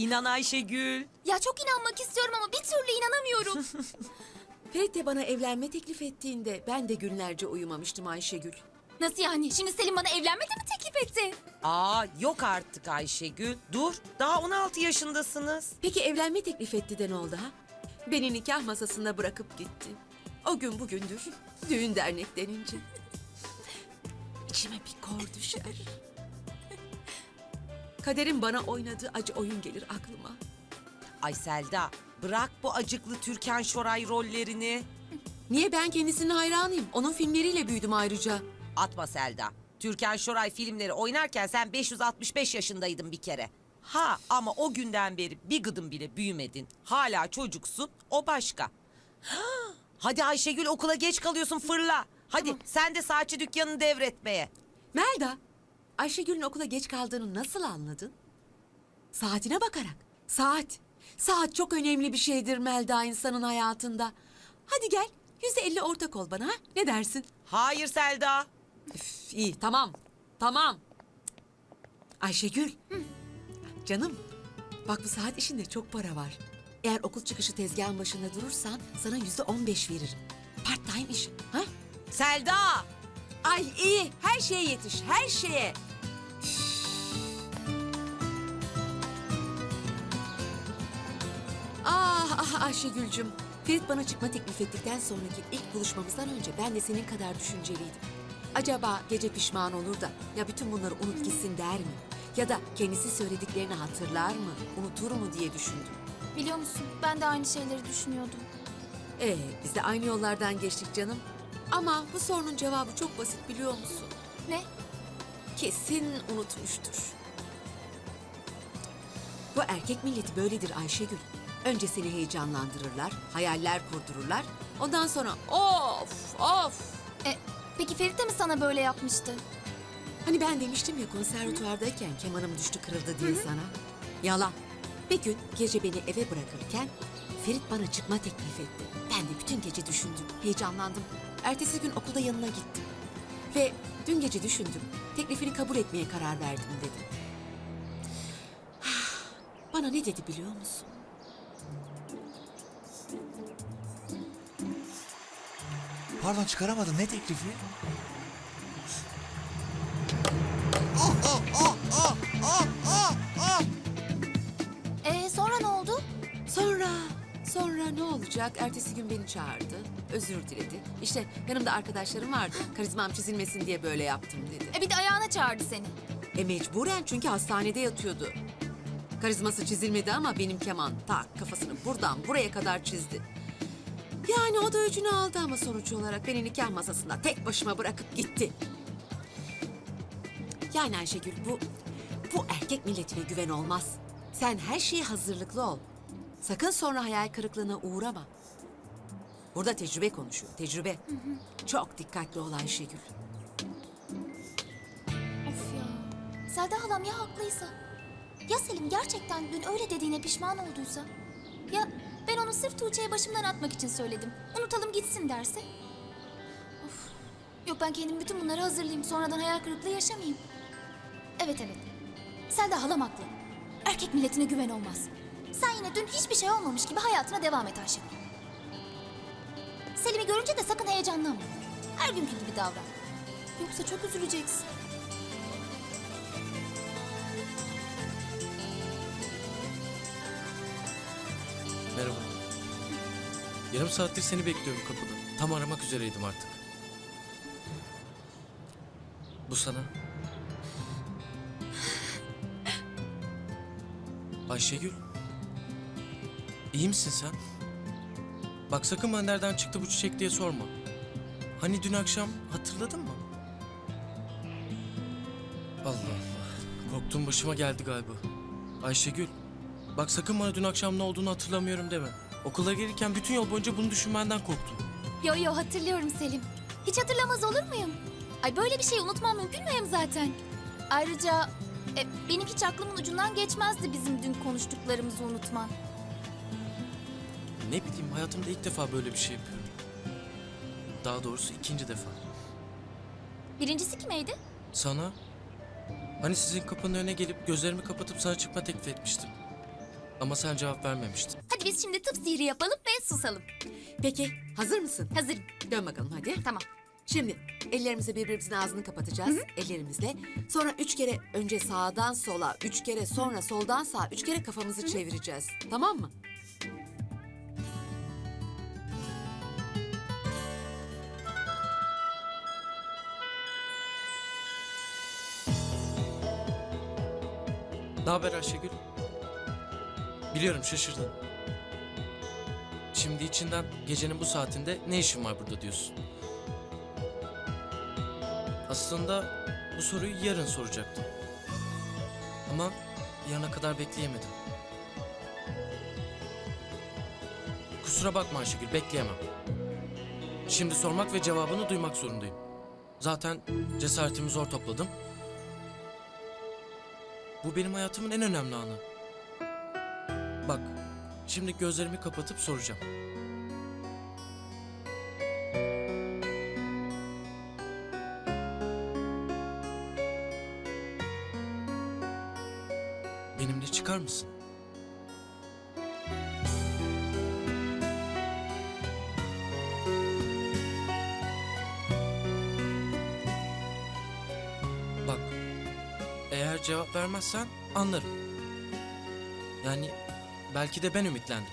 İnan Ayşegül. Ya çok inanmak istiyorum ama bir türlü inanamıyorum. Ferit de bana evlenme teklif ettiğinde ben de günlerce uyumamıştım Ayşegül. Nasıl yani? Şimdi Selim bana evlenme de mi teklif etti? Aa yok artık Ayşegül. Dur daha 16 yaşındasınız. Peki evlenme teklif etti de ne oldu ha? Beni nikah masasında bırakıp gitti. O gün bugündür düğün dernek denince. İçime bir kor düşer. Kaderin bana oynadığı acı oyun gelir aklıma. Ay Selda bırak bu acıklı Türkan Şoray rollerini. Niye ben kendisinin hayranıyım? Onun filmleriyle büyüdüm ayrıca. Atma Selda. Türkan Şoray filmleri oynarken sen 565 yaşındaydın bir kere. Ha ama o günden beri bir gıdım bile büyümedin. Hala çocuksun o başka. Ha, Hadi Ayşegül okula geç kalıyorsun fırla. Hadi sen de saatçi dükkanını devretmeye. Melda, Ayşegül'ün okula geç kaldığını nasıl anladın? Saatine bakarak. Saat. Saat çok önemli bir şeydir Melda insanın hayatında. Hadi gel, yüzde elli ortak ol bana ha? Ne dersin? Hayır Selda. Üf, iyi, tamam. Tamam. Ayşegül. Canım, bak bu saat işinde çok para var. Eğer okul çıkışı tezgahın başında durursan sana yüzde on beş veririm. Part time iş. Ha? Selda. Ay iyi, her şeye yetiş, her şeye. Ah ah Ayşegül'cüm. Ferit bana çıkma teklif ettikten sonraki ilk buluşmamızdan önce ben de senin kadar düşünceliydim. Acaba gece pişman olur da ya bütün bunları unut gitsin der mi? Ya da kendisi söylediklerini hatırlar mı, unutur mu diye düşündüm. Biliyor musun? Ben de aynı şeyleri düşünüyordum. Ee, biz de aynı yollardan geçtik canım. Ama bu sorunun cevabı çok basit biliyor musun? Ne? Kesin unutmuştur. Bu erkek milleti böyledir Ayşegül. Önce seni heyecanlandırırlar, hayaller kurdururlar. Ondan sonra of of. E, peki Ferit de mi sana böyle yapmıştı? Hani ben demiştim ya konservatuvardayken kemanım düştü kırıldı diye sana. Yalan. Bir gün gece beni eve bırakırken Ferit bana çıkma teklif etti. Ben de bütün gece düşündüm, heyecanlandım. Ertesi gün okulda yanına gittim. Ve dün gece düşündüm, teklifini kabul etmeye karar verdim dedim. Bana ne dedi biliyor musun? Pardon çıkaramadım. Ne teklifi? E sonra ne oldu? Sonra, sonra ne olacak? Ertesi gün beni çağırdı, özür diledi. İşte yanımda arkadaşlarım vardı, karizmam çizilmesin diye böyle yaptım dedi. E bir de ayağına çağırdı seni. E mecburen çünkü hastanede yatıyordu. Karizması çizilmedi ama benim keman tak kafasını buradan buraya kadar çizdi. Yani o da öcünü aldı ama sonuç olarak beni nikah masasında tek başıma bırakıp gitti. Yani Ayşegül bu, bu erkek milletine güven olmaz. Sen her şeye hazırlıklı ol. Sakın sonra hayal kırıklığına uğrama. Burada tecrübe konuşuyor, tecrübe. Çok dikkatli ol Ayşegül. Of ya. Selda halam ya haklıysa? Ya Selim gerçekten dün öyle dediğine pişman olduysa? Ya ben onu sırf Tuğçe'ye başımdan atmak için söyledim. Unutalım gitsin derse? Of. Yok ben kendim bütün bunları hazırlayayım. Sonradan hayal kırıklığı yaşamayayım. Evet evet. Selda halam haklı. Erkek milletine güven olmaz. Sen yine dün hiçbir şey olmamış gibi hayatına devam et Ayşegül. Selim'i görünce de sakın heyecanlanma. Her günkü gibi davran. Yoksa çok üzüleceksin. Yarım saattir seni bekliyorum kapıda. Tam aramak üzereydim artık. Bu sana. Ayşegül. İyi misin sen? Bak sakın bana nereden çıktı bu çiçek diye sorma. Hani dün akşam hatırladın mı? Allah Allah. Korktuğum başıma geldi galiba. Ayşegül. Bak sakın bana dün akşam ne olduğunu hatırlamıyorum deme. Okula gelirken bütün yol boyunca bunu düşünmenden korktum. Yo yo hatırlıyorum Selim. Hiç hatırlamaz olur muyum? Ay böyle bir şey unutmam mümkün mü hem zaten? Ayrıca e, benim hiç aklımın ucundan geçmezdi bizim dün konuştuklarımızı unutman. Ne bileyim hayatımda ilk defa böyle bir şey yapıyorum. Daha doğrusu ikinci defa. Birincisi kimeydi? Sana? Hani sizin kapının önüne gelip gözlerimi kapatıp sana çıkma teklif etmiştim. Ama sen cevap vermemiştin. Hadi biz şimdi tıp sihri yapalım ve susalım. Peki hazır mısın? Hazırım. Dön bakalım hadi. Tamam. Şimdi ellerimizi birbirimizin ağzını kapatacağız ellerimizle. Sonra üç kere önce sağdan sola, üç kere sonra soldan sağa, üç kere kafamızı çevireceğiz. Tamam mı? Ne haber Ayşegül? Biliyorum şaşırdın. Şimdi içinden gecenin bu saatinde ne işin var burada diyorsun. Aslında bu soruyu yarın soracaktım. Ama yarına kadar bekleyemedim. Kusura bakma Ayşegül bekleyemem. Şimdi sormak ve cevabını duymak zorundayım. Zaten cesaretimi zor topladım. Bu benim hayatımın en önemli anı. Şimdi gözlerimi kapatıp soracağım. Benimle çıkar mısın? Bak, eğer cevap vermezsen anlarım. Yani belki de ben ümitlendim.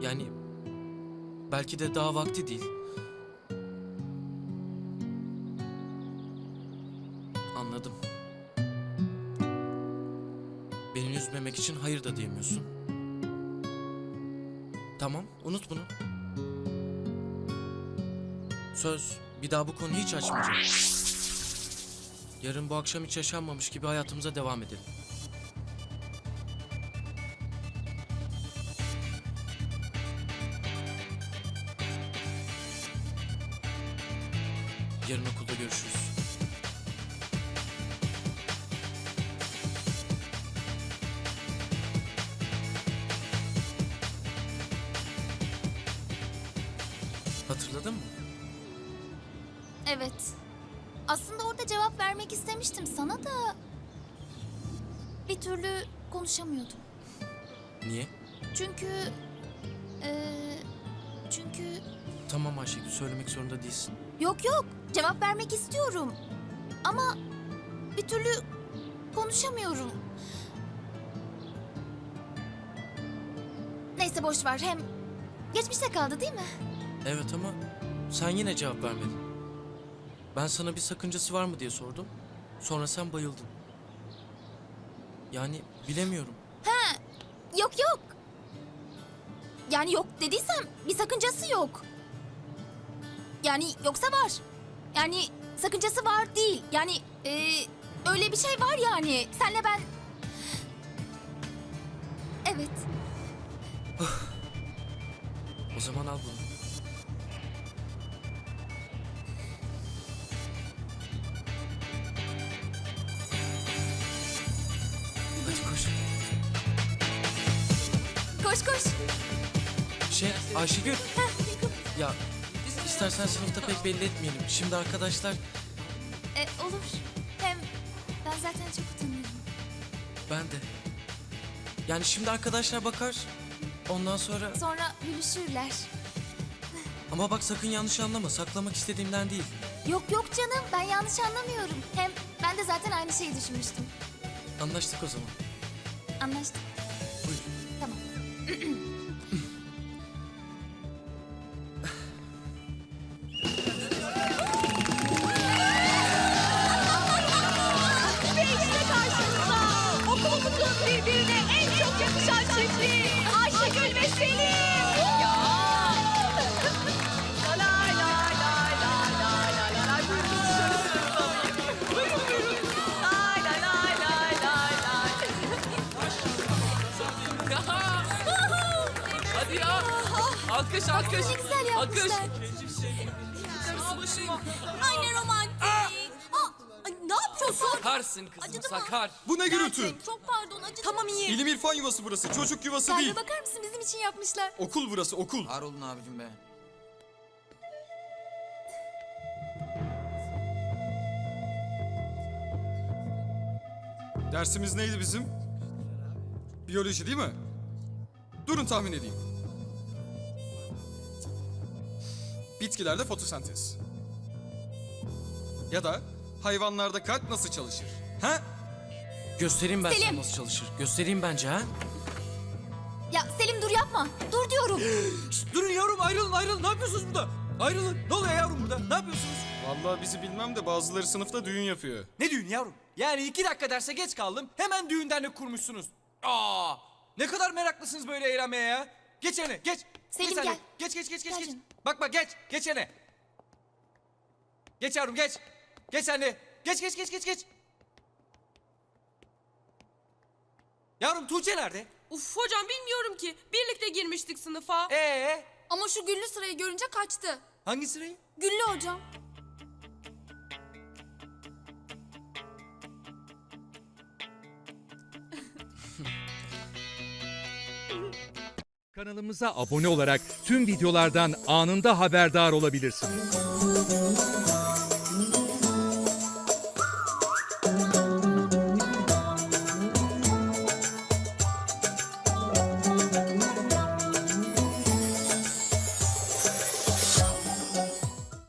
Yani belki de daha vakti değil. Anladım. Beni üzmemek için hayır da diyemiyorsun. Tamam, unut bunu. Söz, bir daha bu konuyu hiç açmayacağım. Yarın bu akşam hiç yaşanmamış gibi hayatımıza devam edelim. Yarın okulda görüşürüz. Hatırladın mı? Evet. Aslında orada cevap vermek istemiştim sana da... Bir türlü konuşamıyordum. Niye? Çünkü... eee, çünkü... Tamam Ayşegül söylemek zorunda değilsin. Yok yok cevap vermek istiyorum. Ama bir türlü konuşamıyorum. Neyse boş ver hem geçmişte kaldı değil mi? Evet ama sen yine cevap vermedin. Ben sana bir sakıncası var mı diye sordum. Sonra sen bayıldın. Yani bilemiyorum. Yok yok. Yani yok dediysem bir sakıncası yok. Yani yoksa var. Yani sakıncası var değil. Yani eee, öyle bir şey var yani. Senle ben... Evet. O zaman al bunu. Hadi koş. Koş koş. Şey Ayşegül. Ya istersen sınıfta pek belli etmeyelim. Şimdi arkadaşlar E, olur. Hem ben zaten çok utanıyorum. ben de. Yani şimdi arkadaşlar bakar. Ondan sonra Sonra gülüşürler. ama bak sakın yanlış anlama. Saklamak istediğimden değil. Yok yok canım ben yanlış anlamıyorum. Hem ben de zaten aynı şeyi düşünmüştüm. Anlaştık o zaman. Anlaştık. Buyur. Tamam. birbirine en çok yakışan çiftliği Ayşegül ve Selim. Ya. La la la la la la la la la. La la la. Hadi ya. Alkış alkış. Ne güzel yapmışlar. Ay ne romantik. Ay, ne yapıyorsun? Sakarsın kızım Acıdı mı? sakar. Bu ne gürültü? Gerçek, Çok pardon acıdı. Tamam iyi. İlim irfan yuvası burası. Çocuk yuvası değil. bakar mısın bizim için yapmışlar. Okul burası okul. Var olun abicim be. Dersimiz neydi bizim? Biyoloji değil mi? Durun tahmin edeyim. Bitkilerde fotosentez. Ya da hayvanlarda kalp nasıl çalışır? Ha? Göstereyim ben Selim. sana nasıl çalışır. Göstereyim bence ha. Ya Selim dur yapma. Dur diyorum. Durun yavrum ayrılın ayrılın. Ne yapıyorsunuz burada? Ayrılın. Ne oluyor yavrum burada? Ne yapıyorsunuz? Vallahi bizi bilmem de bazıları sınıfta düğün yapıyor. Ne düğün yavrum? Yani iki dakika derse geç kaldım. Hemen düğün dernek kurmuşsunuz. Aa! Ne kadar meraklısınız böyle eğlenmeye ya. Geç yerine geç. Selim, geç, gel. Geç geç geç geç. Gel geç. canım. Bak bak geç. Geç yerine. Geç yavrum geç. Geç anne. Geç geç geç geç geç. Yavrum Tuğçe nerede? Uf hocam bilmiyorum ki. Birlikte girmiştik sınıfa. Ee, Ama şu güllü sırayı görünce kaçtı. hangi sırayı? Güllü hocam. Kanalımıza abone olarak tüm videolardan anında haberdar olabilirsiniz.